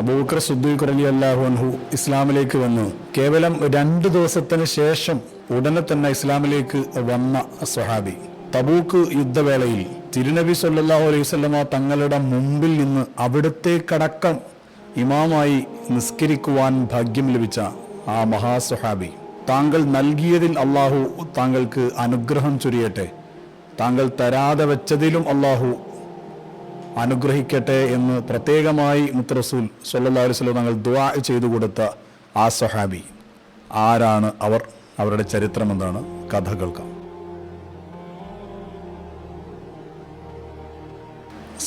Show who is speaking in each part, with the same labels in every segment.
Speaker 1: അബൂബക്കർ സുദ്ദീഖ് അലി അള്ളാഹു അൻഹു ഇസ്ലാമിലേക്ക് വന്നു. കേവലം രണ്ട് ദിവസത്തിന് ശേഷം ഉടനെ തന്നെ ഇസ്ലാമിലേക്ക് വന്ന സ്വഹാബി. തബൂക്ക് യുദ്ധവേളയിൽ തിരുനബി സല്ലാഹു അലൈഹി വസല്ലമ തങ്ങളുടെ മുമ്പിൽ നിന്ന് അവിടത്തേക്കടക്കം ഇമാമായി നിസ്കരിക്കുവാൻ ഭാഗ്യം ലഭിച്ച ആ മഹാസ്വഹാബി താങ്കൾ നൽകിയതിൽ അള്ളാഹു താങ്കൾക്ക് അനുഗ്രഹം ചൊരിയട്ടെ. താങ്കൾ തരാതെ വെച്ചതിലും അള്ളാഹു അനുഗ്രഹിക്കട്ടെ എന്ന് പ്രത്യേകമായി മുത്തറസൂൽ സല്ലല്ലാഹു അലൈഹി വസല്ലം തങ്ങൾ ദുആ ചെയ്തു കൊടുത്ത ആ സഹാബി ആരാണ് അവർ? അവരുടെ ചരിത്രം എന്താണ്? കഥ കേൾക്കാം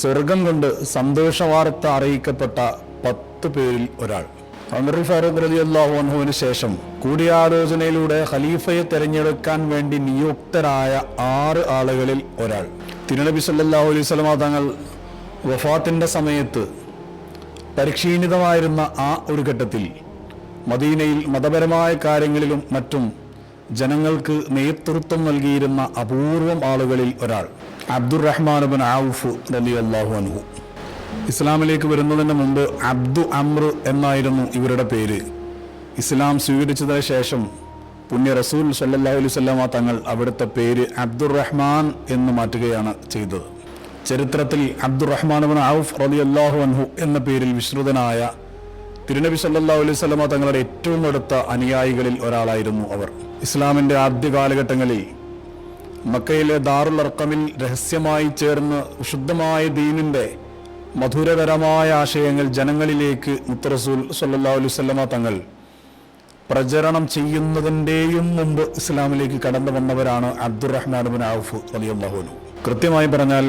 Speaker 1: സ്വർഗം കൊണ്ട് സന്തോഷവാർത്ത അറിയിക്കപ്പെട്ട പത്ത് പേരിൽ ഒരാൾ. അമർ ഫാറൂഖ് റലി അള്ളാഹുവിന് ശേഷം കൂടിയാലോചനയിലൂടെ ഖലീഫയെ തെരഞ്ഞെടുക്കാൻ വേണ്ടി നിയുക്തരായ ആറ് ആളുകളിൽ ഒരാൾ. തിരുനബി സല്ലാ അലൈഹി തങ്ങൾ വഫാത്തിന്റെ സമയത്ത് പരിക്ഷീണിതമായിരുന്ന ആ ഒരു ഘട്ടത്തിൽ മദീനയിൽ മതപരമായ കാര്യങ്ങളിലും മറ്റും ജനങ്ങൾക്ക് നേതൃത്വം നൽകിയിരുന്ന അപൂർവം ആളുകളിൽ ഒരാൾ അബ്ദുറഹ്മാനുബിൻ ആവുഫ് അലി അള്ളാഹു അനുഹു ഇസ്ലാമിലേക്ക് വരുന്നതിന് മുമ്പ് അബ്ദു അമ്ര എന്നായിരുന്നു ഇവരുടെ പേര്. ഇസ്ലാം സ്വീകരിച്ചതിന് ശേഷം പുണ്യ റസൂൽ സല്ലാ അലൈഹി വസല്ലമ തങ്ങൾ അവിടുത്തെ പേര് അബ്ദുറഹ്മാൻ എന്ന് മാറ്റുകയാണ് ചെയ്തത്. ചരിത്രത്തിൽ അബ്ദുറഹ്മാൻ ഔഫ് അള്ളാഹു അൻഹു എന്ന പേരിൽ വിശ്രുതനായ തിരുനബി സല്ലാ അലൈഹി വസല്ലമ തങ്ങളുടെ ഏറ്റവും അടുത്ത അനുയായികളിൽ ഒരാളായിരുന്നു അവർ. ഇസ്ലാമിന്റെ ആദ്യ കാലഘട്ടങ്ങളിൽ മക്കയിലെ ദാറുൽ അർക്കമിൽ രഹസ്യമായി ചേർന്ന് ശുദ്ധമായ ദീനിന്റെ മധുരകരമായ ആശയങ്ങൾ ജനങ്ങളിലേക്ക് മുത്തറസൂൽ സല്ലാ അലൈഹി വസല്ലമ തങ്ങൾ പ്രചരണം ചെയ്യുന്നതിന്റെയും മുമ്പ് ഇസ്ലാമിലേക്ക് കടന്നു വന്നവരാണ് അബ്ദുറഹ്മാൻ ബിൻ ഔഫ് അൻഹു. കൃത്യമായി പറഞ്ഞാൽ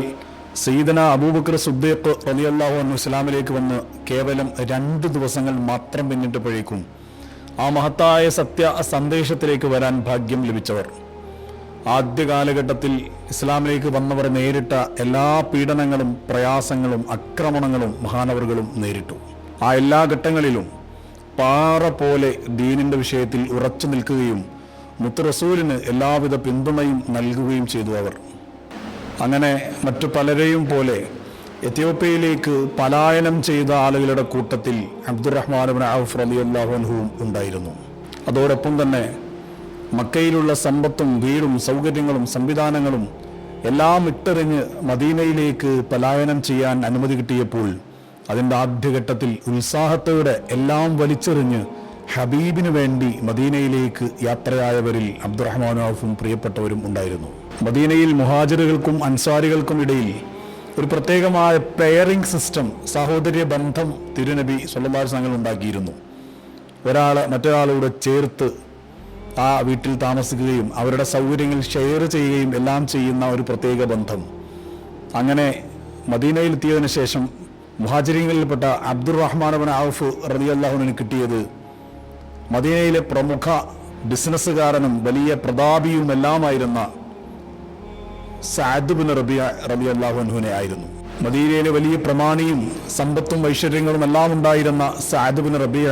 Speaker 1: സയ്യിദന അബൂബക്കർ സുദ്ദീഖ് റളിയല്ലാഹു അൻഹു ഇസ്ലാമിലേക്ക് വന്ന് കേവലം രണ്ട് ദിവസങ്ങൾ മാത്രം പിന്നിട്ടപ്പോഴേക്കും ആ മഹത്തായ സത്യ സന്ദേശത്തിലേക്ക് വരാൻ ഭാഗ്യം ലഭിച്ചവർ. ആദ്യ കാലഘട്ടത്തിൽ ഇസ്ലാമിലേക്ക് വന്നവർ നേരിട്ട എല്ലാ പീഡനങ്ങളും പ്രയാസങ്ങളും ആക്രമണങ്ങളും മഹാനവറുകളും നേരിട്ടു. ആ എല്ലാ ഘട്ടങ്ങളിലും പാറ പോലെ ദീനിന്റെ വിഷയത്തിൽ ഉറച്ചു നിൽക്കുകയും മുത്ത് റസൂലിന് എല്ലാവിധ പിന്തുണയും നൽകുകയും ചെയ്തു അവർ. അങ്ങനെ മറ്റു പലരെയും പോലെ എത്യോപ്യയിലേക്ക് പലായനം ചെയ്ത ആളുകളുടെ കൂട്ടത്തിൽ അബ്ദുറഹ്മാൻ ഔഫ് റലി അള്ളാഹുഹുവും ഉണ്ടായിരുന്നു. അതോടൊപ്പം തന്നെ മക്കയിലുള്ള സമ്പത്തും വീടും സൗകര്യങ്ങളും സംവിധാനങ്ങളും എല്ലാം ഇട്ടെറിഞ്ഞ് മദീനയിലേക്ക് പലായനം ചെയ്യാൻ അനുമതി കിട്ടിയപ്പോൾ അതിന്റെ ആദ്യഘട്ടത്തിൽ ഉത്സാഹത്തോടെ എല്ലാം വലിച്ചെറിഞ്ഞ് ഹബീബിനു വേണ്ടി മദീനയിലേക്ക് യാത്രയായവരിൽ അബ്ദുറഹ്മാൻ ഔഫും പ്രിയപ്പെട്ടവരും ഉണ്ടായിരുന്നു. മദീനയിൽ മുഹാജിറുകൾക്കും അൻസാരികൾക്കും ഇടയിൽ ഒരു പ്രത്യേകമായ പെയറിംഗ് സിസ്റ്റം സഹോദര്യ ബന്ധം തിരുനബി സല്ലല്ലാഹു സംഘങ്ങൾ ഉണ്ടാക്കിയിരുന്നു. ഒരാൾ മറ്റൊരാളോട് ചേർത്ത് ആ വീട്ടിൽ താമസിക്കുകയും അവരുടെ സൗകര്യങ്ങൾ ഷെയർ ചെയ്യുകയും എല്ലാം ചെയ്യുന്ന ഒരു പ്രത്യേക ബന്ധം. അങ്ങനെ മദീനയിൽ എത്തിയതിനു ശേഷം മുഹാചര്യങ്ങളിൽപ്പെട്ട അബ്ദുറഹ്മാൻ ഔഫ് ഔഫ് അള്ളാഹുനു കിട്ടിയത് മദീനയിലെ പ്രമുഖ ബിസിനസ്സുകാരനും വലിയ പ്രതാപിയുമെല്ലാമായിരുന്ന സാദ് ബിൻ റബിയ റബി അള്ളാഹുൻഹുനെ ആയിരുന്നു. മദീനയിലെ വലിയ പ്രമാണിയും സമ്പത്തും ഐശ്വര്യങ്ങളും എല്ലാം ഉണ്ടായിരുന്ന സാദ് ബിൻ റബിയ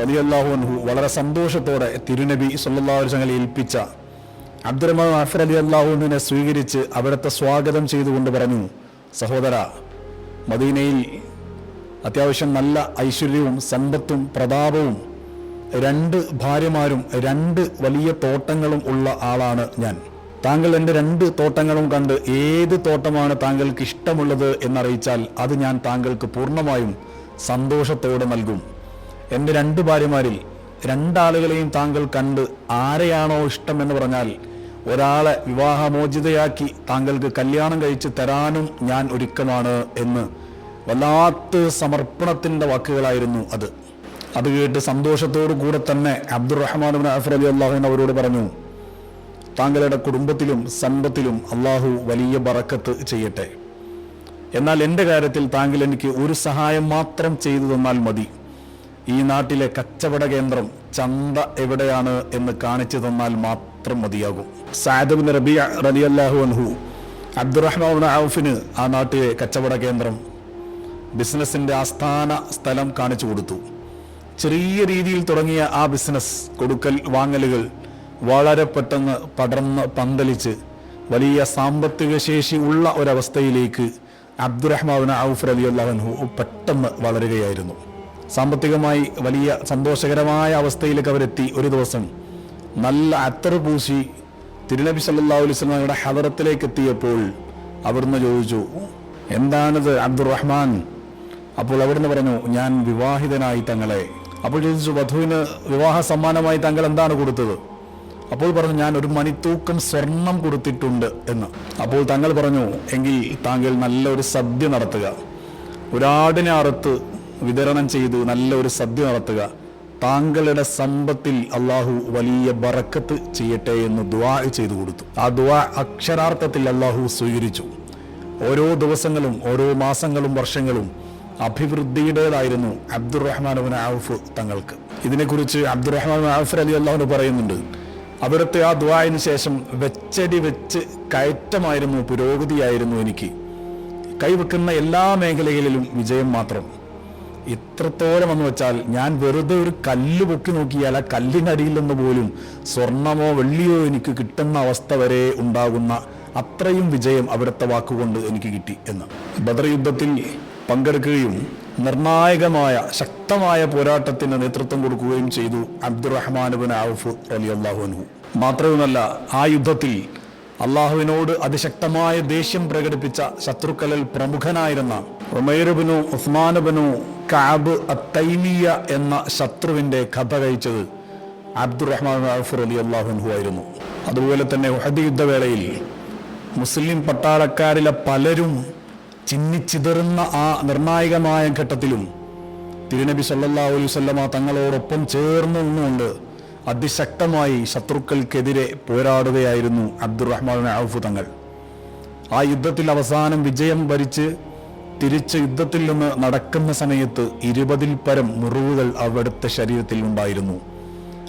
Speaker 1: റബി അള്ളാഹുൻഹു വളരെ സന്തോഷത്തോടെ തിരുനബി സല്ലാഹു അലൈഹി ഏൽപ്പിച്ച അബ്ദുറഹ്മാൻ അഫർ അലി അള്ളാഹുവിനെ സ്വീകരിച്ച് അവിടുത്തെ സ്വാഗതം ചെയ്തുകൊണ്ട് പറഞ്ഞു സഹോദര മദീനയിൽ അത്യാവശ്യം നല്ല ഐശ്വര്യവും സമ്പത്തും പ്രതാപവും രണ്ട് ഭാര്യമാരും രണ്ട് വലിയ തോട്ടങ്ങളും ഉള്ള ആളാണ് ഞാൻ. താങ്കൾ എന്റെ രണ്ട് തോട്ടങ്ങളും കണ്ട് ഏത് തോട്ടമാണ് താങ്കൾക്ക് ഇഷ്ടമുള്ളത് എന്നറിയിച്ചാൽ അത് ഞാൻ താങ്കൾക്ക് പൂർണമായും സന്തോഷത്തോടെ നൽകും. എന്റെ രണ്ട് ഭാര്യമാരിൽ രണ്ടാളുകളെയും താങ്കൾ കണ്ട് ആരെയാണോ ഇഷ്ടം എന്ന് പറഞ്ഞാൽ ഒരാളെ വിവാഹമോചിതയാക്കി താങ്കൾക്ക് കല്യാണം കഴിച്ച് തരാനും ഞാൻ ഒരുക്കമാണ് എന്ന് വല്ലാത്ത സമർപ്പണത്തിന്റെ വാക്കുകളായിരുന്നു അത്. അത് കേട്ട് സന്തോഷത്തോടു കൂടെ തന്നെ അബ്ദുറഹ്മാൻ അഫർ അലി അള്ളാഹുൻ അവരോട് പറഞ്ഞു താങ്കളുടെ കുടുംബത്തിലും സമ്പത്തിലും അള്ളാഹു വലിയ ബറക്കത്ത് ചെയ്യട്ടെ. എന്നാൽ എന്റെ കാര്യത്തിൽ താങ്കൾ എനിക്ക് ഒരു സഹായം മാത്രം ചെയ്തു തന്നാൽ മതി. ഈ നാട്ടിലെ കച്ചവട കേന്ദ്രം ചന്ത എവിടെയാണ് എന്ന് കാണിച്ചു തന്നാൽ മാത്രം മതിയാകും. സാദബിൻ റബി റലി അള്ളാഹു അൻഹു അബ്ദുറഹ്മാൻ ഔഫിന് ആ നാട്ടിലെ കച്ചവട കേന്ദ്രം ബിസിനസ്സിന്റെ ആസ്ഥാന സ്ഥലം കാണിച്ചു കൊടുത്തു. ചെറിയ രീതിയിൽ തുടങ്ങിയ ആ ബിസിനസ് കൊടുക്കൽ വാങ്ങലുകൾ വളരെ പെട്ടെന്ന് പടർന്ന് പന്തലിച്ച് വലിയ സാമ്പത്തിക ശേഷി ഉള്ള ഒരവസ്ഥയിലേക്ക് അബ്ദുറഹ്മാൻ ഔഫ് അലി അള്ളാഹു പെട്ടെന്ന് വളരുകയായിരുന്നു. സാമ്പത്തികമായി വലിയ സന്തോഷകരമായ അവസ്ഥയിലേക്ക് അവരെത്തി ഒരു ദിവസം നല്ല അത്തറ് പൂശി തിരുനബി സല്ലാ അലൈസ്മയുടെ ഹദറത്തിലേക്ക് എത്തിയപ്പോൾ അവിടുന്ന് ചോദിച്ചു എന്താണിത് അബ്ദുറഹ്മാൻ? അപ്പോൾ അവിടുന്ന് പറഞ്ഞു ഞാൻ വിവാഹിതനായി തങ്ങളെ. അപ്പോൾ ചോദിച്ചു വധുവിന് വിവാഹ സമ്മാനമായി താങ്കൾ എന്താണ് കൊടുത്തത്? അപ്പോൾ പറഞ്ഞു ഞാൻ ഒരു മണിത്തൂക്കം സ്വർണം കൊടുത്തിട്ടുണ്ട് എന്ന്. അപ്പോൾ തങ്ങൾ പറഞ്ഞു എങ്കിൽ താങ്കൾ നല്ലൊരു സദ്യ നടത്തുക. ഒരാടിനെ അറുത്ത് വിതരണം ചെയ്ത് നല്ല ഒരു സദ്യ നടത്തുക. താങ്കളുടെ സമ്പത്തിൽ അള്ളാഹു വലിയ ബറക്കത്ത് ചെയ്യട്ടെ എന്ന് ദുവാ ചെയ്തു കൊടുത്തു. ആ ദുവാ അക്ഷരാർത്ഥത്തിൽ അള്ളാഹു സ്വീകരിച്ചു. ഓരോ ദിവസങ്ങളും ഓരോ മാസങ്ങളും വർഷങ്ങളും അഭിവൃദ്ധിയുടേതായിരുന്നു അബ്ദുറഹ്മാൻ ഔഫ് തങ്ങൾക്ക്. ഇതിനെക്കുറിച്ച് അബ്ദുറഹ്മാൻ ഔഫ് അലി അള്ളാഹുന് പറയുന്നുണ്ട്. അവിടുത്തെ ആ ദ്വായന് ശേഷം വെച്ചടി വെച്ച് കയറ്റമായിരുന്നു പുരോഗതിയായിരുന്നു എനിക്ക്. കൈവെക്കുന്ന എല്ലാ മേഖലകളിലും വിജയം മാത്രം. ഇത്രത്തോളം എന്ന് വെച്ചാൽ ഞാൻ വെറുതെ ഒരു കല്ല് പൊക്കി നോക്കിയാൽ ആ കല്ലിനടിയിൽ നിന്ന് പോലും സ്വർണമോ വെള്ളിയോ എനിക്ക് കിട്ടുന്ന അവസ്ഥ വരെ ഉണ്ടാകുന്ന അത്രയും വിജയം അവിടുത്തെ വാക്കുകൊണ്ട് എനിക്ക് കിട്ടി എന്ന്. ബദർ യുദ്ധത്തിൽ പങ്കെടുക്കുകയും നിർണായകമായ ശക്തമായ പോരാട്ടത്തിന് നേതൃത്വം കൊടുക്കുകയും ചെയ്തു അബ്ദുറഹ്മാൻ ബിൻ ഔഫ് അലി അള്ളാഹുനു മാത്രവുമല്ല ആ യുദ്ധത്തിൽ അള്ളാഹുവിനോട് അതിശക്തമായ ദേഷ്യം പ്രകടിപ്പിച്ച ശത്രുക്കളിൽ പ്രമുഖനായിരുന്ന ഉമൈറുബിനു ഉസ്മാനുബിനു കാബ് അത്തൈമിയ എന്ന ശത്രുവിന്റെ കഥ കഴിച്ചത് അബ്ദുറഹ്മാൻ ഔഫ് അലി അള്ളാഹുൻഹു ആയിരുന്നു. അതുപോലെ തന്നെ ഉഹദ് യുദ്ധവേളയിൽ മുസ്ലിം പട്ടാളക്കാരിലെ പലരും ചിന്നിച്ചിതറുന്ന ആ നിർണായകമായ ഘട്ടത്തിലും തിരുനബി സല്ലാ അലൈവല്ലമ തങ്ങളോടൊപ്പം ചേർന്ന് നിന്നുകൊണ്ട് അതിശക്തമായി ശത്രുക്കൾക്കെതിരെ പോരാടുകയായിരുന്നു അബ്ദുറഹ്മാൻ ഔഫ് തങ്ങൾ. ആ യുദ്ധത്തിൽ അവസാനം വിജയം വരിച്ച് തിരിച്ച് യുദ്ധത്തിൽ നിന്ന് നടക്കുന്ന സമയത്ത് ഇരുപതിൽ പരം മുറിവുകൾ അവിടുത്തെ ശരീരത്തിൽ ഉണ്ടായിരുന്നു.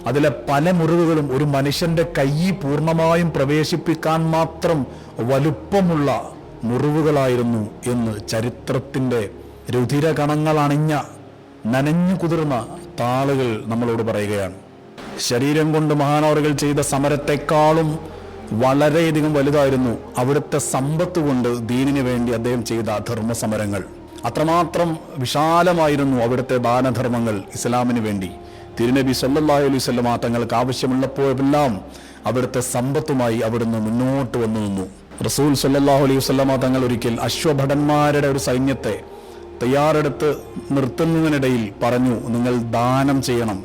Speaker 1: അതിലെ പല മുറിവുകളും ഒരു മനുഷ്യന്റെ കൈ പൂർണമായും പ്രവേശിപ്പിക്കാൻ മാത്രം വലുപ്പമുള്ള മുറിവുകളായിരുന്നു എന്ന് ചരിത്രത്തിന്റെ രുധിരകണങ്ങളണിഞ്ഞ നനഞ്ഞു കുതിർന്ന താളുകൾ നമ്മളോട് പറയുകയാണ്. ശരീരം കൊണ്ട് മഹാനവറുകൾ ചെയ്ത സമരത്തെക്കാളും വളരെയധികം വലുതായിരുന്നു അവിടുത്തെ സമ്പത്ത് കൊണ്ട് ദീനിന് വേണ്ടി അദ്ദേഹം ചെയ്ത ധർമ്മ സമരങ്ങൾ അത്രമാത്രം വിശാലമായിരുന്നു അവിടുത്തെ ദാനധർമ്മങ്ങൾ ഇസ്ലാമിന് വേണ്ടി. തിരുനബി സല്ലല്ലാഹു അലൈഹി വസല്ലമ തങ്ങൾക്ക് ആവശ്യമുള്ളപ്പോഴെല്ലാം അവിടുത്തെ സമ്പത്തുമായി അവിടുന്ന് മുന്നോട്ട് വന്നു നിന്നു. റസൂൽ സല്ലാഹു അലൈഹി വസല്ലമ തങ്ങൾ ഒരിക്കൽ അശ്വഭടന്മാരുടെ ഒരു സൈന്യത്തെ തയ്യാറെടുത്ത് നിർത്തുന്നതിനിടയിൽ പറഞ്ഞു നിങ്ങൾ ദാനം ചെയ്യണം.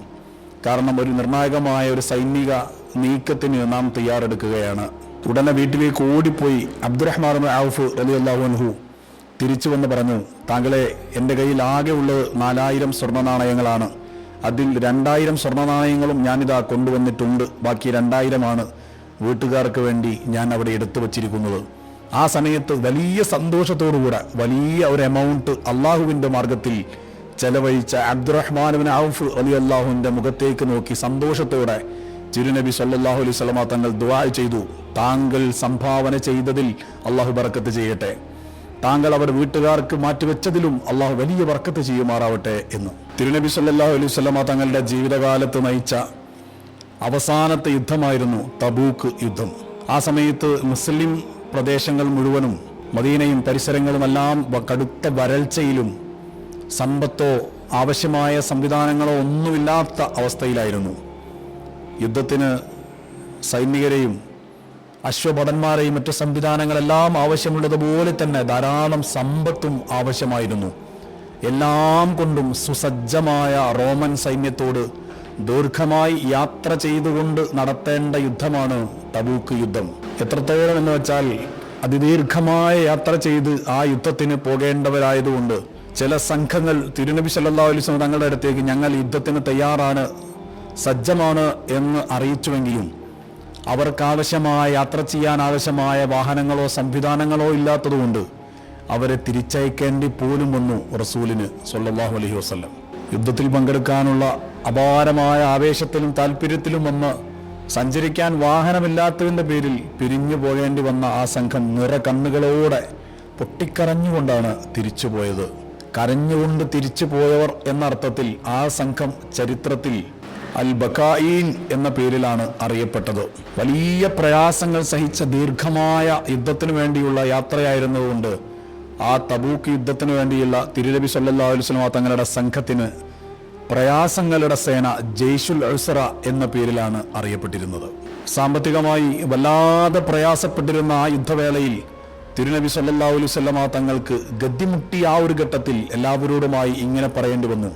Speaker 1: കാരണം ഒരു നിർണായകമായ ഒരു സൈനിക നീക്കത്തിന് നാം തയ്യാറെടുക്കുകയാണ്. ഉടനെ വീട്ടിലേക്ക് ഓടിപ്പോയി അബ്ദുറഹ്മാൻ ഔഫ് അലി അള്ളാഹുൻഹു തിരിച്ചു വന്ന് പറഞ്ഞു താങ്കളെ എന്റെ കയ്യിൽ ആകെ ഉള്ളത് നാലായിരം സ്വർണ നാണയങ്ങളാണ് അതിൽ രണ്ടായിരം സ്വർണ നാണയങ്ങളും ഞാനിതാ കൊണ്ടുവന്നിട്ടുണ്ട്. ബാക്കി രണ്ടായിരമാണ് വീട്ടുകാർക്ക് വേണ്ടി ഞാൻ അവിടെ എടുത്തു വച്ചിരിക്കുന്നത്. ആ സമയത്ത് വലിയ സന്തോഷത്തോടുകൂടെ വലിയ ഒരു എമൗണ്ട് അള്ളാഹുവിന്റെ മാർഗത്തിൽ ചെലവഴിച്ച അബ്ദുറഹ്മാനുബിൻ ഔഫ് അലി അള്ളാഹുവിന്റെ മുഖത്തേക്ക് നോക്കി സന്തോഷത്തോടെ തിരുനബി സല്ലാഹു അലൈഹി സ്വലമ തങ്ങൾ ദുവാ ചെയ്തു. താങ്കൾ സംഭാവന ചെയ്തതിൽ അള്ളാഹു ബർക്കത്ത് ചെയ്യട്ടെ. താങ്കൾ അവർ വീട്ടുകാർക്ക് മാറ്റിവെച്ചതിലും അള്ളാഹു വലിയ വർക്കത്ത് ചെയ്യുമാറാവട്ടെ എന്ന്. തിരുനബി സല്ലാഹു അലൈഹി സ്വലമ തങ്ങളുടെ ജീവിതകാലത്ത് നയിച്ച അവസാനത്തെ യുദ്ധമായിരുന്നു തബൂക്ക് യുദ്ധം. ആ സമയത്ത് മുസ്ലിം പ്രദേശങ്ങൾ മുഴുവനും മദീനയും പരിസരങ്ങളുമെല്ലാം കടുത്ത വരൾച്ചയിലും സമ്പത്തോ ആവശ്യമായ സംവിധാനങ്ങളോ ഒന്നുമില്ലാത്ത അവസ്ഥയിലായിരുന്നു. യുദ്ധത്തിന് സൈനികരെയും അശ്വഭടന്മാരെയും മറ്റു സംവിധാനങ്ങളെല്ലാം ആവശ്യമുള്ളതുപോലെ തന്നെ ധാരാളം സമ്പത്തും ആവശ്യമായിരുന്നു. എല്ലാം കൊണ്ടും സുസജ്ജമായ റോമൻ സൈന്യത്തോട് ദീർഘമായി യാത്ര ചെയ്തുകൊണ്ട് നടത്തേണ്ട യുദ്ധമാണ് തബൂക്ക് യുദ്ധം. എത്രത്തോളം എന്ന് വെച്ചാൽ അതിദീർഘമായ യാത്ര ചെയ്ത് ആ യുദ്ധത്തിന് പോകേണ്ടവരായതുകൊണ്ട് ചില സംഘങ്ങൾ തിരുനബി സല്ലല്ലാഹു അലൈഹി വസല്ലം തങ്ങളുടെ അടുത്തേക്ക് ഞങ്ങൾ യുദ്ധത്തിന് തയ്യാറാണ് സജ്ജമാണ് എന്ന് അറിയിച്ചുവെങ്കിലും അവർക്കാവശ്യമായ യാത്ര ചെയ്യാൻ ആവശ്യമായ വാഹനങ്ങളോ സംവിധാനങ്ങളോ ഇല്ലാത്തതുകൊണ്ട് അവരെ തിരിച്ചയക്കേണ്ടി പോലും വന്നു റസൂലിന് സല്ലല്ലാഹു അലഹി വസ്ലം യുദ്ധത്തിൽ പങ്കെടുക്കാനുള്ള അപാരമായ ആവേശത്തിലും താല്പര്യത്തിലും വന്ന് സഞ്ചരിക്കാൻ വാഹനമില്ലാത്തതിന്റെ പേരിൽ പിരിഞ്ഞു പോകേണ്ടി വന്ന ആ സംഘം നിറ കണ്ണുകളോടെ പൊട്ടിക്കരഞ്ഞുകൊണ്ടാണ് തിരിച്ചു തിരിച്ചുപോയത്. കരഞ്ഞുകൊണ്ട് തിരിച്ചു പോയവർ എന്ന അർത്ഥത്തിൽ ആ സംഘം ചരിത്രത്തിൽ അൽ ബക്കായീൻ എന്ന പേരിലാണ് അറിയപ്പെട്ടത്. വലിയ പ്രയാസങ്ങൾ സഹിച്ച ദീർഘമായ യുദ്ധത്തിനു വേണ്ടിയുള്ള യാത്രയായിരുന്നതുകൊണ്ട് ആ തബൂക്ക് യുദ്ധത്തിനു വേണ്ടിയുള്ള തിരുരബി സല്ലാ അലൈഹി വസല്ലമ തങ്ങളുടെ സംഘത്തിന് പ്രയാസങ്ങളുടെ സേന ജയ്ഷുൽ അഴ്സറ എന്ന പേരിലാണ് അറിയപ്പെട്ടിരുന്നത്. സാമ്പത്തികമായി വല്ലാതെ പ്രയാസപ്പെട്ടിരുന്ന ആ യുദ്ധവേളയിൽ തിരുനബി സല്ലല്ലാഹു അലൈഹി വസല്ലമ തങ്ങൾക്ക് ഗദ്ദിമുട്ടി ആ ഒരു ഘട്ടത്തിൽ എല്ലാവരോടുമായി ഇങ്ങനെ പറയേണ്ടി വന്നു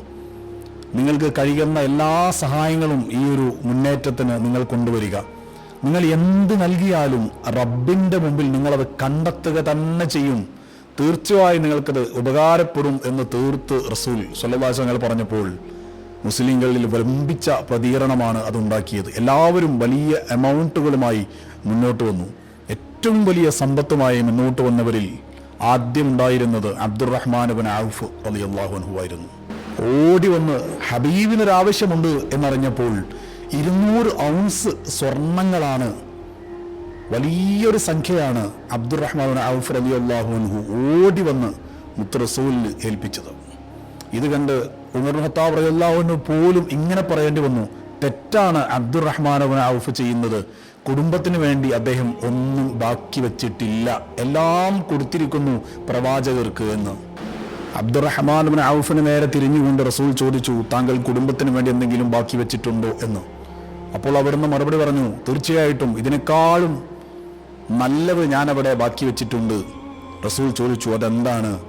Speaker 1: നിങ്ങൾക്ക് കഴിയുന്ന എല്ലാ സഹായങ്ങളും ഈ ഒരു മുന്നേറ്റത്തിന് നിങ്ങൾ കൊണ്ടുവരിക. നിങ്ങൾ എന്ത് നൽകിയാലും റബ്ബിന്റെ മുമ്പിൽ നിങ്ങളത് കണ്ടെത്തുക തന്നെ ചെയ്യും. തീർച്ചയായും നിങ്ങൾക്കത് ഉപകാരപ്പെടും എന്ന് തീർത്ത് റസൂൽ സ്വല്ലവാസങ്ങൾ പറഞ്ഞപ്പോൾ മുസ്ലിങ്ങളിൽ വമ്പിച്ച പ്രതികരണമാണ് അതുണ്ടാക്കിയത്. എല്ലാവരും വലിയ എമൗണ്ടുകളുമായി മുന്നോട്ട് വന്നു. ഏറ്റവും വലിയ സമ്പത്തുമായി മുന്നോട്ട് വന്നവരിൽ ആദ്യം ഉണ്ടായിരുന്നത് അബ്ദുറഹ്മാൻ ബിൻ ഔഫ് അലി അള്ളാഹുഹു ആയിരുന്നു. ഓടി വന്ന് ഹബീബിനൊരാവശ്യമുണ്ട് എന്നറിഞ്ഞപ്പോൾ ഇരുന്നൂറ് ഔൺസ് സ്വർണങ്ങളാണ് വലിയൊരു സംഖ്യയാണ് അബ്ദുറഹ്മാൻ ഔഫ് അലി അള്ളാഹുഹു ഓടി വന്ന് മുത്തറസൂലിൽ ഏൽപ്പിച്ചത്. ഇത് കണ്ട് ഉമർ ഹത്താബ് പോലും ഇങ്ങനെ പറയേണ്ടി വന്നു. തെറ്റാണ് അബ്ദുറഹ്മാൻ ഔഫ് ചെയ്യുന്നത്. കുടുംബത്തിന് വേണ്ടി അദ്ദേഹം ഒന്നും ബാക്കി വച്ചിട്ടില്ല. എല്ലാം കൊടുത്തിരിക്കുന്നു പ്രവാചകർക്ക് എന്ന്. അബ്ദുറഹ്മാൻ ബിൻ ഔഫിന് നേരെ തിരിഞ്ഞുകൊണ്ട് റസൂൽ ചോദിച്ചു താങ്കൾ കുടുംബത്തിന് വേണ്ടി എന്തെങ്കിലും ബാക്കി വെച്ചിട്ടുണ്ടോ? എന്ന്. അപ്പോൾ അവിടുന്ന് മറുപടി പറഞ്ഞു തീർച്ചയായിട്ടും. ഇതിനേക്കാളും നല്ലത് ഞാൻ അവിടെ ബാക്കി വെച്ചിട്ടുണ്ട്. റസൂൽ ചോദിച്ചു അതെന്താണ്?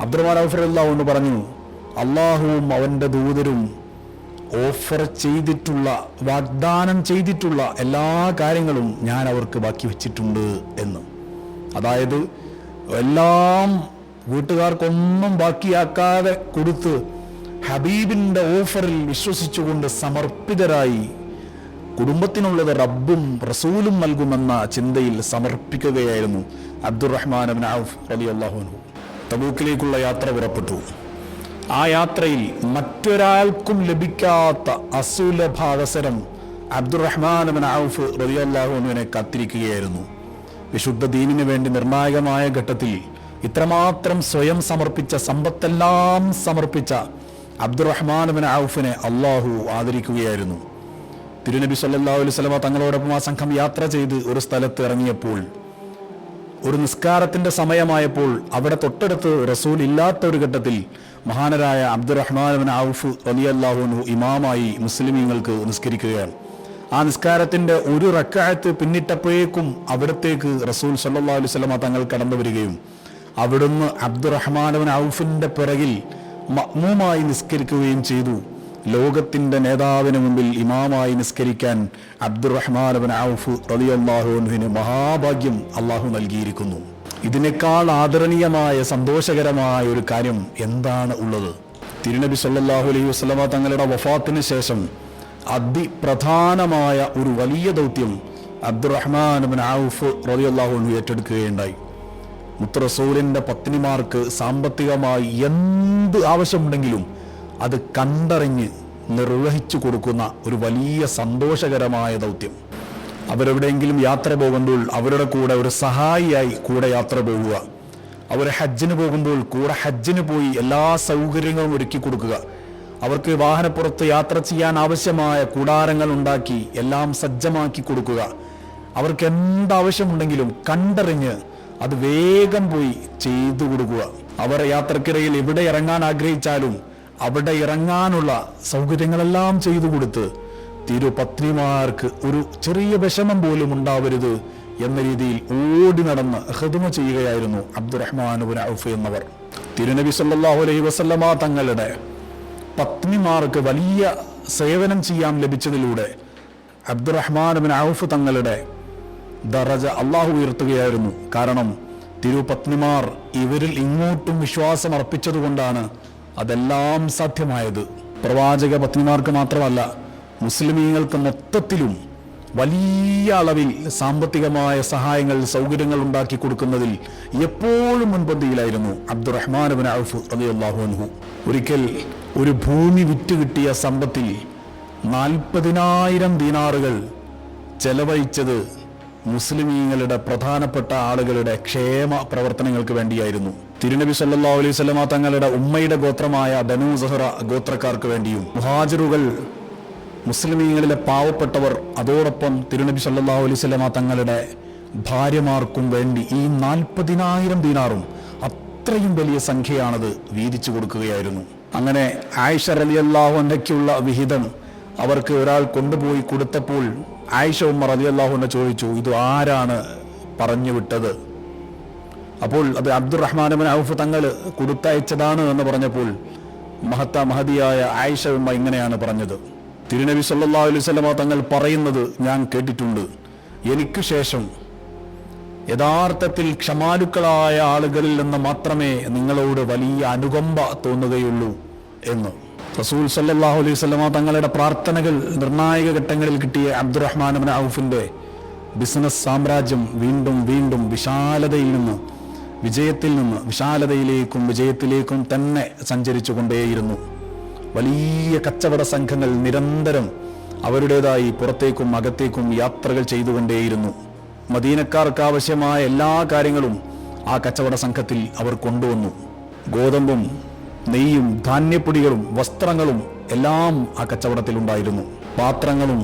Speaker 1: അബ്ദുറഹ്മാൻ ഔഫർ കൊണ്ട് പറഞ്ഞു അള്ളാഹുവും അവന്റെ ദൂതരും ഓഫർ ചെയ്തിട്ടുള്ള വാഗ്ദാനം ചെയ്തിട്ടുള്ള എല്ലാ കാര്യങ്ങളും ഞാൻ അവർക്ക് ബാക്കി വെച്ചിട്ടുണ്ട് എന്ന്. അതായത് എല്ലാം വീട്ടുകാർക്കൊന്നും ബാക്കിയാക്കാതെ കൊടുത്ത് ഹബീബിന്റെ ഓഫറിൽ വിശ്വസിച്ചുകൊണ്ട് സമർപ്പിതരായി കുടുംബത്തിനുള്ളത് റബ്ബും റസൂലും നൽകുമെന്ന ചിന്തയിൽ സമർപ്പിക്കുകയായിരുന്നു അബ്ദുറഹ്മാൻ അബ്നാഫ് റളിയല്ലാഹു അൻഹു. തബൂക്കിലേക്കുള്ള യാത്ര പുറപ്പെട്ടു ആ യാത്രയിൽ മറ്റൊരാൾക്കും ലഭിക്കാത്ത അസുലഭാവസരം അബ്ദുറഹ്മാൻ അബ്ൻ ഔഫ് റളിയല്ലാഹുവിനെ കാത്തിരിക്കുകയായിരുന്നു. വിശുദ്ധ ദീനിന് വേണ്ടി നിർണായകമായ ഘട്ടത്തിൽ ഇത്രമാത്രം സ്വയം സമർപ്പിച്ച സമ്പത്തെല്ലാം സമർപ്പിച്ച അബ്ദുറഹ്മാൻ ബിൻ ഔഫിനെ അള്ളാഹു ആദരിക്കുകയായിരുന്നു. തിരുനബി സല്ലാ അലൈഹി വസല്ലമ തങ്ങളോടൊപ്പം ആ സംഘം യാത്ര ചെയ്ത് ഒരു സ്ഥലത്ത് ഇറങ്ങിയപ്പോൾ ഒരു നിസ്കാരത്തിന്റെ സമയമായപ്പോൾ അവിടെ തൊട്ടടുത്ത് റസൂൽ ഇല്ലാത്ത ഒരു ഘട്ടത്തിൽ മഹാനരായ അബ്ദുറഹ്മാൻ ഔഫ് അള്ളാഹുനു ഇമാമായി മുസ്ലിമീങ്ങൾക്ക് നിസ്കരിക്കുകയാണ്. ആ നിസ്കാരത്തിന്റെ ഒരു റക്കായത്ത് പിന്നിട്ടപ്പോഴേക്കും അവിടത്തേക്ക് റസൂൽ സല്ലാ അലൈഹി വസല്ലമ തങ്ങൾ കടന്നു വരികയും അവിടുന്ന് അബ്ദുറഹ്മാൻ ഔഫിന്റെ പിറകിൽ മഅ്മൂമായി നിസ്കരിക്കുകയും ചെയ്തു. ലോകത്തിന്റെ നേതാവിന് മുമ്പിൽ ഇമാമായി നിസ്കരിക്കാൻ അബ്ദുറഹ്മാൻ ബിൻ ഔഫ് റളിയല്ലാഹുവിന് മഹാഭാഗ്യം അള്ളാഹു നൽകിയിരിക്കുന്നു. ഇതിനേക്കാൾ ആദരണീയമായ സന്തോഷകരമായ ഒരു കാര്യം എന്താണ് ഉള്ളത്? തിരുനബി സല്ലാഹു അലൈഹി വസ്ലമ തങ്ങളുടെ വഫാത്തിന് ശേഷം അതിപ്രധാനമായ ഒരു വലിയ ദൗത്യം അബ്ദുറഹ്മാൻ അബൻ ഔഫ് റളിയല്ലാഹു അൻഹു ഏറ്റെടുക്കുകയുണ്ടായി. മുത്തറസൂലിന്റെ പത്നിമാർക്ക് സാമ്പത്തികമായി എന്ത് ആവശ്യമുണ്ടെങ്കിലും അത് കണ്ടറിഞ്ഞ് നിർവഹിച്ചു കൊടുക്കുന്ന ഒരു വലിയ സന്തോഷകരമായ ദൗത്യം. അവരെവിടെയെങ്കിലും യാത്ര പോകുമ്പോൾ അവരുടെ കൂടെ ഒരു സഹായിയായി കൂടെ യാത്ര പോകുക. അവർ ഹജ്ജിന് പോകുമ്പോൾ കൂടെ ഹജ്ജിന് പോയി എല്ലാ സൗകര്യങ്ങളും ഒരുക്കി കൊടുക്കുക. അവർക്ക് വാഹനപ്പുറത്ത് യാത്ര ചെയ്യാൻ ആവശ്യമായ കൂടാരങ്ങൾ ഉണ്ടാക്കി എല്ലാം സജ്ജമാക്കി കൊടുക്കുക. അവർക്ക് എന്താവശ്യമുണ്ടെങ്കിലും കണ്ടറിഞ്ഞ് അത് വേഗം പോയി ചെയ്തു കൊടുക്കുക. അവർ യാത്രക്കിടയിൽ എവിടെ ഇറങ്ങാൻ ആഗ്രഹിച്ചാലും അവിടെ ഇറങ്ങാനുള്ള സൗകര്യങ്ങളെല്ലാം ചെയ്തു കൊടുത്ത് തിരുപത്നിമാർക്ക് ഒരു ചെറിയ വിഷമം പോലും ഉണ്ടാവരുത് എന്ന രീതിയിൽ ഓടി നടന്ന് ഹൃദമ ചെയ്യുകയായിരുന്നു അബ്ദുറഹ്മാൻ ഔഫ് എന്നവർ. തിരുനബി സല്ലാഹു അലൈഹി വസല്ലമ തങ്ങളുടെ പത്നിമാർക്ക് വലിയ സേവനം ചെയ്യാൻ ലഭിച്ചതിലൂടെ അബ്ദുറഹ്മാൻ ബിൻ ഔഫ് തങ്ങളുടെ ദറജ അള്ളാഹു ഉയർത്തുകയായിരുന്നു. കാരണം തിരുപത്നിമാർ ഇവരിൽ ഇങ്ങോട്ടും വിശ്വാസം അർപ്പിച്ചതുകൊണ്ടാണ് അതെല്ലാം സാധ്യമായത് പ്രവാചക പത്നിമാർക്ക് മാത്രമല്ല മുസ്ലിമീങ്ങൾക്ക് മൊത്തത്തിലും വലിയ അളവിൽ സാമ്പത്തികമായ സഹായങ്ങൾ സൗകര്യങ്ങൾ ഉണ്ടാക്കി കൊടുക്കുന്നതിൽ എപ്പോഴും മുൻപന്തിയിലായിരുന്നു അബ്ദുറഹ്മാൻ ബിൻ ഔഫ് റളിയല്ലാഹു അൻഹു. ഒരിക്കൽ ഒരു ഭൂമി വിറ്റ് കിട്ടിയ സമ്പത്തിൽ നാൽപ്പതിനായിരം ദീനാറുകൾ ചെലവഴിച്ചത് മുസ്ലിമീങ്ങളുടെ പ്രധാനപ്പെട്ട ആളുകളുടെ ക്ഷേമ പ്രവർത്തനങ്ങൾക്ക് വേണ്ടിയായിരുന്നു. തിരുനബി സല്ലാ അലൈഹി വസല്ലമ തങ്ങളുടെ ഉമ്മയുടെ ഗോത്രമായ ബനു സഹറ ഗോത്രക്കാർക്ക് വേണ്ടിയും മുഹാജിറുകൾ മുസ്ലിമീങ്ങളിലെ പാവപ്പെട്ടവർ അതോടൊപ്പം തിരുനബി സല്ലാ അലൈഹി വസല്ലമ തങ്ങളുടെ ഭാര്യമാർക്കും വേണ്ടി ഈ നാൽപ്പതിനായിരം ദിനാറും അത്രയും വലിയ സംഖ്യയാണത് വീതിച്ചു കൊടുക്കുകയായിരുന്നു. അങ്ങനെ ആയിഷ റലിയല്ലാഹുനയ്ക്കുള്ള വിഹിതം അവർക്ക് ഒരാൾ കൊണ്ടുപോയി കൊടുത്തപ്പോൾ ആയിഷ ഉമ്മ റലിയല്ലാഹുന ചോദിച്ചു ഇത് ആരാണ് പറഞ്ഞു വിട്ടത്? അപ്പോൾ അത് അബ്ദുറഹ്മാനബിൻ ഔഫ് തങ്ങൾ കൊടുത്തയച്ചതാണ് എന്ന് പറഞ്ഞപ്പോൾ മഹത്ത മഹതിയായ ആയിഷ ഉമ്മ ഇങ്ങനെയാണ് പറഞ്ഞത്. തിരുനബി സല്ലാ അലൈഹി വസല്ലമ തങ്ങൾ പറയുന്നത് ഞാൻ കേട്ടിട്ടുണ്ട്. എനിക്ക് ശേഷം യഥാർത്ഥത്തിൽ ക്ഷമാലുക്കളായ ആളുകളിൽ നിന്ന് മാത്രമേ നിങ്ങളോട് വലിയ അനുകമ്പ തോന്നുകയുള്ളൂ എന്ന്. റസൂൽ സല്ലാഹു അലൈഹി സ്വലമ തങ്ങളുടെ പ്രാർത്ഥനകൾ നിർണായക ഘട്ടങ്ങളിൽ കിട്ടിയ അബ്ദുറഹ്മാൻ ബിൻ ഔഫിന്റെ ബിസിനസ് സാമ്രാജ്യം വീണ്ടും വീണ്ടും വിശാലതയിൽ നിന്ന് വിജയത്തിൽ നിന്ന് വിശാലതയിലേക്കും വിജയത്തിലേക്കും തന്നെ സഞ്ചരിച്ചു കൊണ്ടേയിരുന്നു വലിയ കച്ചവട സംഘങ്ങൾ നിരന്തരം അവരുടേതായി പുറത്തേക്കും അകത്തേക്കും യാത്രകൾ ചെയ്തുകൊണ്ടേയിരുന്നു. മദീനക്കാർക്ക് ആവശ്യമായ എല്ലാ കാര്യങ്ങളും ആ കച്ചവട സംഘത്തിൽ അവർ കൊണ്ടുവന്നു. ഗോതമ്പും നെയ്യും ധാന്യപ്പൊടികളും വസ്ത്രങ്ങളും എല്ലാം ആ കച്ചവടത്തിൽ ഉണ്ടായിരുന്നു. പാത്രങ്ങളും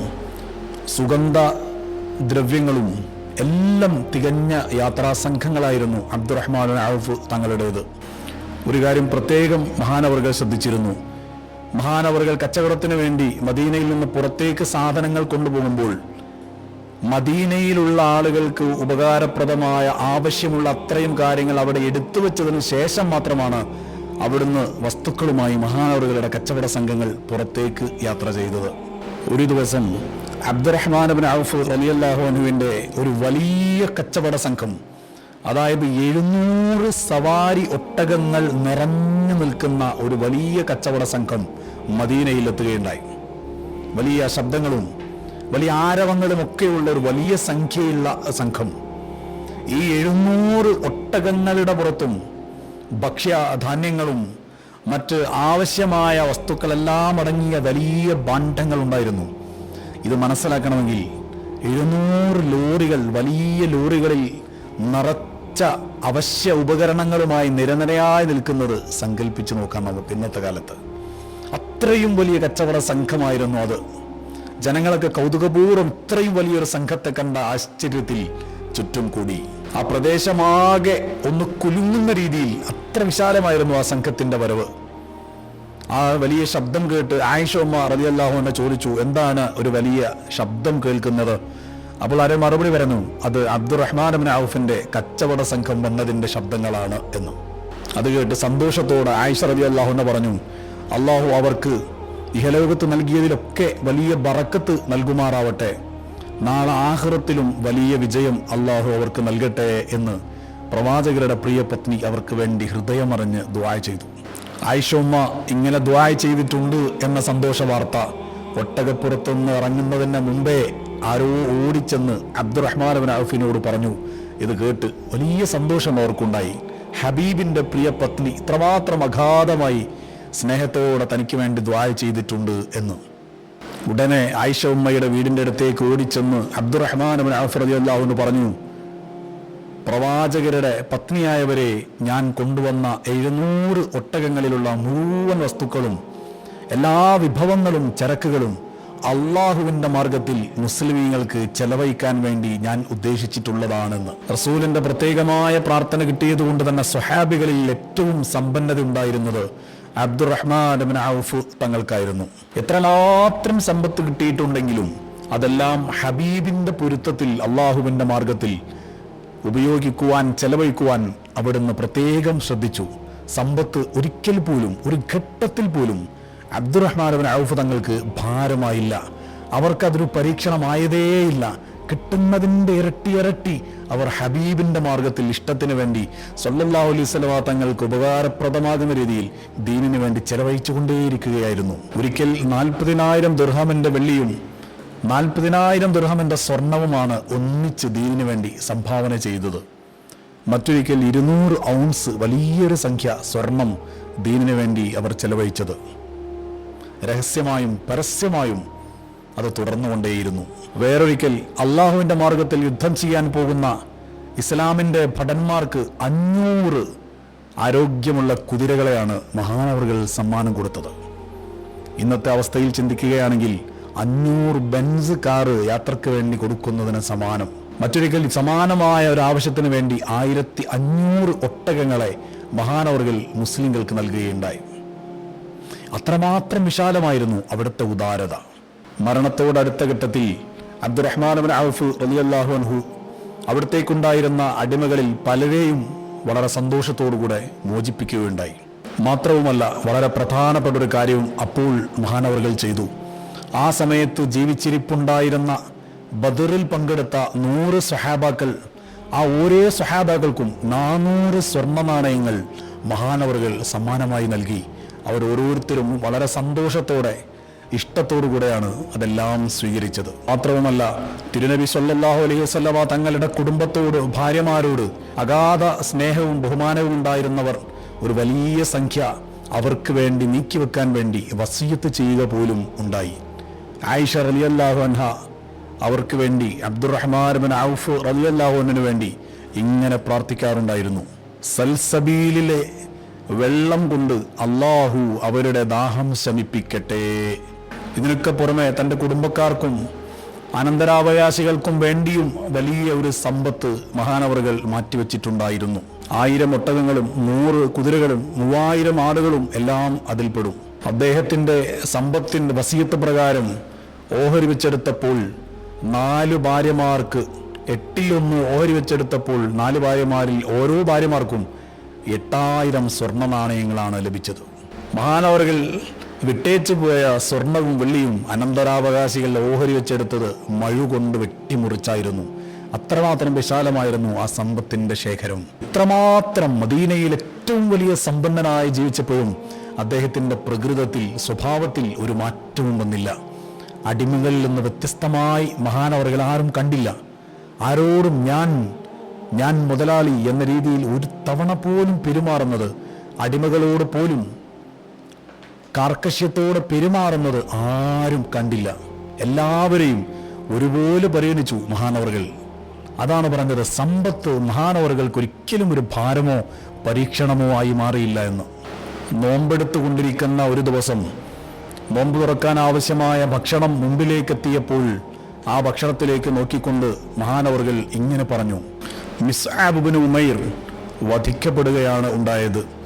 Speaker 1: സുഗന്ധ ദ്രവ്യങ്ങളും എല്ലാം തികഞ്ഞ യാത്രാ സംഘങ്ങളായിരുന്നു അബ്ദുറഹ്മാൻ ആഫ് തങ്ങളുടേത്. ഒരു കാര്യം പ്രത്യേകം മഹാനവർകൾ ശ്രദ്ധിച്ചിരുന്നു. മഹാനവറുകൾ കച്ചവടത്തിന് വേണ്ടി മദീനയിൽ നിന്ന് പുറത്തേക്ക് സാധനങ്ങൾ കൊണ്ടുപോകുമ്പോൾ മദീനയിലുള്ള ആളുകൾക്ക് ഉപകാരപ്രദമായ ആവശ്യമുള്ള അത്രയും കാര്യങ്ങൾ അവിടെ എടുത്തു വെച്ചതിന് ശേഷം മാത്രമാണ് അവിടുന്ന് വസ്തുക്കളുമായി മഹാനവറുകളുടെ കച്ചവട സംഘങ്ങൾ പുറത്തേക്ക് യാത്ര ചെയ്തത്. ഒരു ദിവസം അബ്ദുറഹ്മാൻ ഔഫ് അലി അനുവിന്റെ ഒരു വലിയ കച്ചവട സംഘം അതായത് എഴുന്നൂറ് സവാരി ഒട്ടകങ്ങൾ നിറഞ്ഞു നിൽക്കുന്ന ഒരു വലിയ കച്ചവട സംഘം മദീനയിൽ എത്തുകയുണ്ടായി. വലിയ ശബ്ദങ്ങളും വലിയ ആരവങ്ങളും ഒക്കെയുള്ള ഒരു വലിയ സംഖ്യയുള്ള സംഘം. ഈ എഴുന്നൂറ് ഒട്ടകങ്ങളുടെ പുറത്തും ഭക്ഷ്യധാന്യങ്ങളും മറ്റ് ആവശ്യമായ വസ്തുക്കളെല്ലാം അടങ്ങിയ വലിയ ബാണ്ഡങ്ങൾ ഉണ്ടായിരുന്നു ഇത് മനസ്സിലാക്കണമെങ്കിൽ എഴുന്നൂറ് ലോറികൾ വലിയ ലോറികളിൽ നിറച്ച അവശ്യ ഉപകരണങ്ങളുമായി നിരനിരയായി നിൽക്കുന്നത് സങ്കല്പിച്ചു നോക്കാം നമുക്ക് ഇന്നത്തെ കാലത്ത്. അത്രയും വലിയ കച്ചവട സംഘമായിരുന്നു അത്. ജനങ്ങളൊക്കെ കൗതുകപൂർവം ഇത്രയും വലിയൊരു സംഘത്തെ കണ്ട ആശ്ചര്യത്തിൽ ചുറ്റും കൂടി. ആ പ്രദേശമാകെ ഒന്ന് കുലുങ്ങുന്ന രീതിയിൽ അത്ര വിശാലമായിരുന്നു ആ സംഘത്തിന്റെ വരവ്. ആ വലിയ ശബ്ദം കേട്ട് ആയിഷമ്മ റലിയല്ലാഹുവിനെ ചോദിച്ചു എന്താണ് ഒരു വലിയ ശബ്ദം കേൾക്കുന്നത്? അപ്പോൾ ആരെ മറുപടി വരുന്നു അത് അബ്ദുറഹ്മാൻ അബിൻ ഔഫിന്റെ കച്ചവട സംഘം വന്നതിന്റെ ശബ്ദങ്ങളാണ് എന്ന്. അത് കേട്ട് സന്തോഷത്തോടെ ആയിഷ റബി അള്ളാഹുനെ പറഞ്ഞു അള്ളാഹു അവർക്ക് ഇഹലോകത്ത് നൽകിയതിലൊക്കെ വലിയ ബറക്കത്ത് നൽകുമാറാവട്ടെ. നാളെ ആഹ്റത്തിലും വലിയ വിജയം അള്ളാഹു അവർക്ക് നൽകട്ടെ എന്ന് പ്രവാചകരുടെ പ്രിയ പത്നി അവർക്ക് വേണ്ടി ഹൃദയമറിഞ്ഞ് ദ്വായ ചെയ്തു. ആയിഷമ്മ ഇങ്ങനെ ദ്വായ ചെയ്തിട്ടുണ്ട് എന്ന സന്തോഷ വാർത്ത ഒട്ടകപ്പുറത്തുനിന്ന് ഇറങ്ങുന്നതിന് മുമ്പേ ആരോ ഓടിച്ചെന്ന് അബ്ദുറഹ്മാൻ അബിൻ ഔഫിനോട് പറഞ്ഞു. ഇത് കേട്ട് വലിയ സന്തോഷം അവർക്കുണ്ടായി. ഹബീബിന്റെ പ്രിയ പത്നി ഇത്രമാത്രം അഗാധമായി സ്നേഹത്തോടെ തനിക്ക് വേണ്ടി ദ്വായ ചെയ്തിട്ടുണ്ട് എന്ന്. ഉടനെ ആയിഷ ഉമ്മയുടെ വീടിന്റെ അടുത്തേക്ക് ഓടിച്ചെന്ന് അബ്ദുറഹ്മാൻ അബിൻ റളിയല്ലാഹു അൻഹു പറഞ്ഞു പ്രവാചകരുടെ പത്നിയായവരെ ഞാൻ കൊണ്ടുവന്ന എഴുന്നൂറ് ഒട്ടകങ്ങളിലുള്ള മുഴുവൻ വസ്തുക്കളും എല്ലാ വിഭവങ്ങളും ചരക്കുകളും അള്ളാഹുവിന്റെ മാർഗത്തിൽ മുസ്ലിമീങ്ങൾക്ക് ചെലവഴിക്കാൻ വേണ്ടി ഞാൻ ഉദ്ദേശിച്ചിട്ടുള്ളതാണെന്ന്. റസൂലിന്റെ പ്രത്യേകമായ പ്രാർത്ഥന കിട്ടിയതുകൊണ്ട് തന്നെ സ്വഹാബികളിൽ ഏറ്റവും സമ്പന്നത ഉണ്ടായിരുന്നത് അബ്ദുറഹ്മാൻ ബിൻ ഔഫ് തങ്ങൾക്കായിരുന്നു. എത്രമാത്രം സമ്പത്ത് കിട്ടിയിട്ടുണ്ടെങ്കിലും അതെല്ലാം ഹബീബിന്റെ പൊരുത്തത്തിൽ അള്ളാഹുവിന്റെ മാർഗത്തിൽ ഉപയോഗിക്കുവാൻ ചെലവഴിക്കുവാൻ അവിടുന്ന് പ്രത്യേകം ശ്രദ്ധിച്ചു. സമ്പത്ത് ഒരിക്കൽ പോലും ഒരു ഘട്ടത്തിൽ പോലും അബ്ദുറഹ്മാൻ ഔഫ് തങ്ങൾക്ക് ഭാരമായില്ല. അവർക്കതൊരു പരീക്ഷണമായതേയില്ല. കിട്ടുന്നതിന്റെ ഇരട്ടി ഇരട്ടി അവർ ഹബീബിന്റെ മാർഗത്തിൽ ഇഷ്ടത്തിന് വേണ്ടി അലൈഹി സ്വലമ തങ്ങൾക്ക് ഉപകാരപ്രദമാകുന്ന രീതിയിൽ ദീനിന് വേണ്ടി ചെലവഴിച്ചുകൊണ്ടേയിരിക്കുകയായിരുന്നു. ഒരിക്കൽ നാൽപ്പതിനായിരം ദുർഹമിന്റെ വെള്ളിയും നാൽപ്പതിനായിരം ദുർഹമിന്റെ സ്വർണവുമാണ് ഒന്നിച്ച് ദീനിന് വേണ്ടി സംഭാവന ചെയ്തത്. മറ്റൊരിക്കൽ ഇരുന്നൂറ് ഔൺസ് വലിയൊരു സംഖ്യ സ്വർണം ദീനിന് വേണ്ടി അവർ ചെലവഴിച്ചത്. രഹസ്യമായും പരസ്യമായും അത് തുടർന്നുകൊണ്ടേയിരുന്നു. വേറൊരിക്കൽ അള്ളാഹുവിന്റെ മാർഗത്തിൽ യുദ്ധം ചെയ്യാൻ പോകുന്ന ഇസ്ലാമിന്റെ ഭടന്മാർക്ക് അഞ്ഞൂറ് ആരോഗ്യമുള്ള കുതിരകളെയാണ് മഹാനവറുകൾ സമ്മാനം കൊടുത്തത്. ഇന്നത്തെ അവസ്ഥയിൽ ചിന്തിക്കുകയാണെങ്കിൽ അഞ്ഞൂറ് ബെൻസ് കാറ് യാത്രയ്ക്ക് വേണ്ടി കൊടുക്കുന്നതിന് സമാനം മറ്റൊരിക്കൽ സമാനമായ ഒരു ആവശ്യത്തിന് വേണ്ടി ആയിരത്തി അഞ്ഞൂറ് ഒട്ടകങ്ങളെ മഹാനവറുകൾ മുസ്ലിങ്ങൾക്ക് നൽകുകയുണ്ടായി. അത്രമാത്രം വിശാലമായിരുന്നു അവിടുത്തെ ഉദാരത. മരണത്തോടടുത്ത ഘട്ടത്തിൽ അബ്ദുറഹ്മാൻ ഔഫ് റലിയല്ലാഹു അൻഹു അവിടത്തേക്കുണ്ടായിരുന്ന അടിമകളിൽ പലരെയും വളരെ സന്തോഷത്തോടുകൂടെ മോചിപ്പിക്കുകയുണ്ടായി. മാത്രവുമല്ല വളരെ പ്രധാനപ്പെട്ട ഒരു കാര്യവും അപ്പോൾ മഹാനവറുകൾ ചെയ്തു. ആ സമയത്ത് ജീവിച്ചിരിപ്പുണ്ടായിരുന്ന ബദറിൽ പങ്കെടുത്ത നൂറ് സഹാബാക്കൾ ആ ഓരോ സഹാബാക്കൾക്കും നാനൂറ് സ്വർണ നാണയങ്ങൾ മഹാനവറുകൾ സമ്മാനമായി നൽകി. അവർ ഓരോരുത്തരും വളരെ സന്തോഷത്തോടെ ഇഷ്ടത്തോടു കൂടെയാണ് അതെല്ലാം സ്വീകരിച്ചത്. മാത്രവുമല്ല തിരുനബി സല്ലാഹു അലൈഹി വസല്ലമ തങ്ങളുടെ കുടുംബത്തോട് ഭാര്യമാരോട് അഗാധ സ്നേഹവും ബഹുമാനവും ഉണ്ടായിരുന്നവർ ഒരു വലിയ സംഖ്യ അവർക്ക് വേണ്ടി നീക്കിവെക്കാൻ വേണ്ടി വസീയത്ത് ചെയ്യുക പോലും ഉണ്ടായി. ആയിഷ റളിയല്ലാഹു അൻഹ അവർക്ക് വേണ്ടി അബ്ദുറഹ്മാൻ ഔഫ് റളിയല്ലാഹുവിന് വേണ്ടി ഇങ്ങനെ പ്രാർത്ഥിക്കാറുണ്ടായിരുന്നു. സൽസബീലിലെ വെള്ളം കൊണ്ട് അള്ളാഹു അവരുടെ ദാഹം ശമിപ്പിക്കട്ടെ. ഇതിനൊക്കെ പുറമെ തന്റെ കുടുംബക്കാർക്കും അനന്തരാവകാശികൾക്കും വേണ്ടിയും വലിയ ഒരു സമ്പത്ത് മഹാനവറുകൾ മാറ്റിവെച്ചിട്ടുണ്ടായിരുന്നു. ആയിരം ഒട്ടകങ്ങളും നൂറ് കുതിരകളും മൂവായിരം ആടുകളും എല്ലാം അതിൽപ്പെടും അദ്ദേഹത്തിന്റെ സമ്പത്തിന്റെ വസീയത്ത് പ്രകാരം ഓഹരി വെച്ചെടുത്തപ്പോൾ നാല് ഭാര്യമാർക്ക് എട്ടിലൊന്ന് ഓഹരി വെച്ചെടുത്തപ്പോൾ നാല് ഭാര്യമാരിൽ ഓരോ ഭാര്യമാർക്കും എട്ടായിരം സ്വർണ നാണയങ്ങളാണ് ലഭിച്ചത്. മഹാനവറുകൾ വിട്ടേച്ചു പോയ സ്വർണവും വെള്ളിയും അനന്തരാവകാശികളുടെ ഓഹരി വെച്ചെടുത്തത് മഴ കൊണ്ട് വെട്ടിമുറിച്ചായിരുന്നു. അത്രമാത്രം വിശാലമായിരുന്നു ആ സമ്പത്തിന്റെ ശേഖരം. ഇത്രമാത്രം മദീനയിൽ ഏറ്റവും വലിയ സമ്പന്നനായി ജീവിച്ചപ്പോഴും അദ്ദേഹത്തിന്റെ പ്രകൃതത്തിൽ സ്വഭാവത്തിൽ ഒരു മാറ്റവും വന്നില്ല. അടിമകളിൽ നിന്ന് വ്യത്യസ്തമായി മഹാനവറുകൾ ആരും കണ്ടില്ല. ആരോടും ഞാൻ ഞാൻ മുതലാളി എന്ന രീതിയിൽ ഒരു തവണ പോലും പെരുമാറുന്നത് അടിമകളോട് പോലും കാർക്കശ്യത്തോടെ പെരുമാറുന്നത് ആരും കണ്ടില്ല. എല്ലാവരെയും ഒരുപോലെ പരിഗണിച്ചു മഹാനവറുകൾ. അതാണ് പറഞ്ഞത് സമ്പത്ത് മഹാനവറുകൾക്ക് ഒരിക്കലും ഒരു ഭാരമോ പരീക്ഷണമോ ആയി മാറിയില്ല എന്ന്. നോമ്പെടുത്തുകൊണ്ടിരിക്കുന്ന ഒരു ദിവസം നോമ്പ് തുറക്കാൻ ആവശ്യമായ ഭക്ഷണം മുമ്പിലേക്കെത്തിയപ്പോൾ ആ ഭക്ഷണത്തിലേക്ക് നോക്കിക്കൊണ്ട് മഹാനവറുകൾ ഇങ്ങനെ പറഞ്ഞു മിസ് ആബുബിന് ഉമൈർ വധിക്കപ്പെടുകയാണ് ഉണ്ടായത്.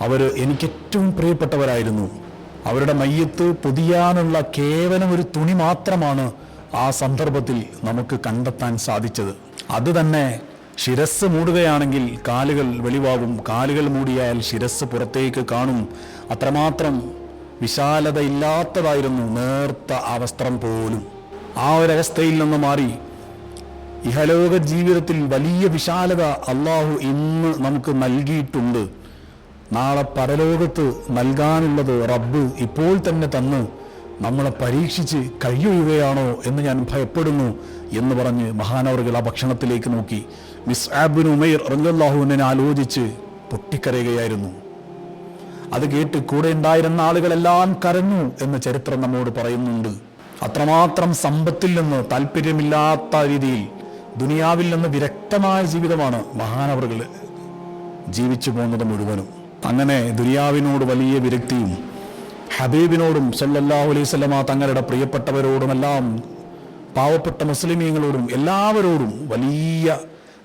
Speaker 1: അവർ എനിക്ക് ഏറ്റവും പ്രിയപ്പെട്ടവരായിരുന്നു. അവരുടെ മയ്യത്ത് പൊതിയാനുള്ള കേവലം ഒരു തുണി മാത്രമാണ് ആ സന്ദർഭത്തിൽ നമുക്ക് കണ്ടെത്താൻ സാധിച്ചത്. അത് തന്നെ ശിരസ് മൂടുകയാണെങ്കിൽ കാലുകൾ വെളിവാകും. കാലുകൾ മൂടിയാൽ ശിരസ് പുറത്തേക്ക് കാണും. അത്രമാത്രം വിശാലതയില്ലാത്തതായിരുന്നു നേർത്ത ആ വസ്ത്രം പോലും. ആ ഒരവസ്ഥയിൽ നിന്ന് മാറി. ഇഹലോക ജീവിതത്തിൽ വലിയ വിശാലത അള്ളാഹു ഇന്ന് നമുക്ക് നൽകിയിട്ടുണ്ട്. നാളെ പരലോകത്ത് നൽകാനുള്ളത് റബ്ബ് ഇപ്പോൾ തന്നെ തന്ന് നമ്മളെ പരീക്ഷിച്ച് കഴിയുകയാണോ എന്ന് ഞാൻ ഭയപ്പെടുന്നു എന്ന് പറഞ്ഞ് മഹാനവറുകൾ ആ ഭക്ഷണത്തിലേക്ക് നോക്കി. മിസ് ആബിൻ ഉമൈർ റംഗല്ലാഹുവിനെ ആലോചിച്ച് പൊട്ടിക്കരയുകയായിരുന്നു. അത് കേട്ട് കൂടെ ഉണ്ടായിരുന്ന ആളുകളെല്ലാം കരഞ്ഞു എന്ന് ചരിത്രം നമ്മോട് പറയുന്നുണ്ട്. അത്രമാത്രം സമ്പത്തിൽ നിന്ന് താല്പര്യമില്ലാത്ത രീതിയിൽ ദുനിയാവിൽ നിന്ന് വിരക്തമായ ജീവിതമാണ് മഹാനവറുകൾ ജീവിച്ചു പോകുന്നത് മുഴുവനും. അങ്ങനെ ദുര്യാവിനോട് വലിയ വിരക്തിയും ഹബീബിനോടും സല്ലല്ലാഹു അലൈഹി സ്വലമ തങ്ങളുടെ പ്രിയപ്പെട്ടവരോടുമെല്ലാം പാവപ്പെട്ട മുസ്ലിമീങ്ങളോടും എല്ലാവരോടും വലിയ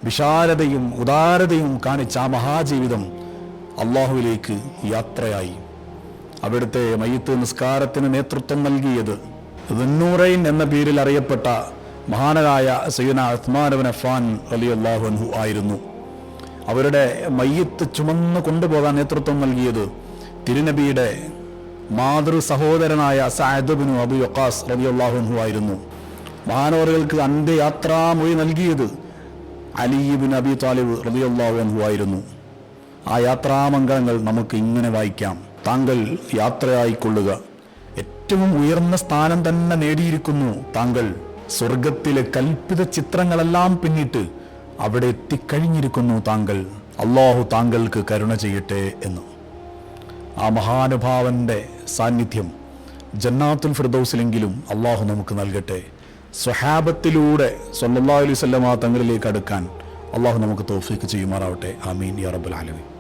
Speaker 1: വിശാലതയും ഉദാരതയും കാണിച്ച ആ മഹാജീവിതം അള്ളാഹുവിലേക്ക് യാത്രയായി. അവിടുത്തെ മയ്യത്ത് നിസ്കാരത്തിന് നേതൃത്വം നൽകിയത് ദുന്നൂറൈൻ എന്ന പേരിൽ അറിയപ്പെട്ട മഹാനരായ സയ്യന ഉസ്മാനബൻ അഫാൻ അലി അള്ളാഹു ആയിരുന്നു. അവരുടെ മയ്യത്ത് ചുമന്ന് കൊണ്ടുപോകാൻ നേതൃത്വം നൽകിയത് തിരുനബിയുടെ മാതൃ സഹോദരനായ സായദബിനു അബു യൊക്കാസ് റബി അള്ളാഹുൻഹു ആയിരുന്നു. അന്ത്യയാത്രാ അന്ത്യയാത്രാമൊഴി നൽകിയത് അലിബിൻ അബി താലിബ് റബി അള്ളാഹു ആയിരുന്നു. ആ യാത്രാമംഗളങ്ങൾ നമുക്ക് ഇങ്ങനെ വായിക്കാം. താങ്കൾ യാത്രയായിക്കൊള്ളുക. ഏറ്റവും ഉയർന്ന സ്ഥാനം തന്നെ നേടിയിരിക്കുന്നു താങ്കൾ. സ്വർഗത്തിലെ കൽപ്പിത ചിത്രങ്ങളെല്ലാം പിന്നിട്ട് അവിടെ എത്തിക്കഴിഞ്ഞിരിക്കുന്നു താങ്കൾ. അള്ളാഹു താങ്കൾക്ക് കരുണ ചെയ്യട്ടെ എന്ന്. ആ മഹാനുഭാവന്റെ സാന്നിധ്യം ജന്നാത്തുൽ ഫിർദൗസിലെങ്കിലും അള്ളാഹു നമുക്ക് നൽകട്ടെ. സ്വഹാബത്തിലൂടെ സല്ലാ അലൈഹി വസല്ലമ തങ്ങളിലേക്ക് അടുക്കാൻ അള്ളാഹു നമുക്ക് തോഫീക്ക് ചെയ്യുമാറാവട്ടെ. ആമീൻ. യാ റബ്ബൽ ആലമീൻ.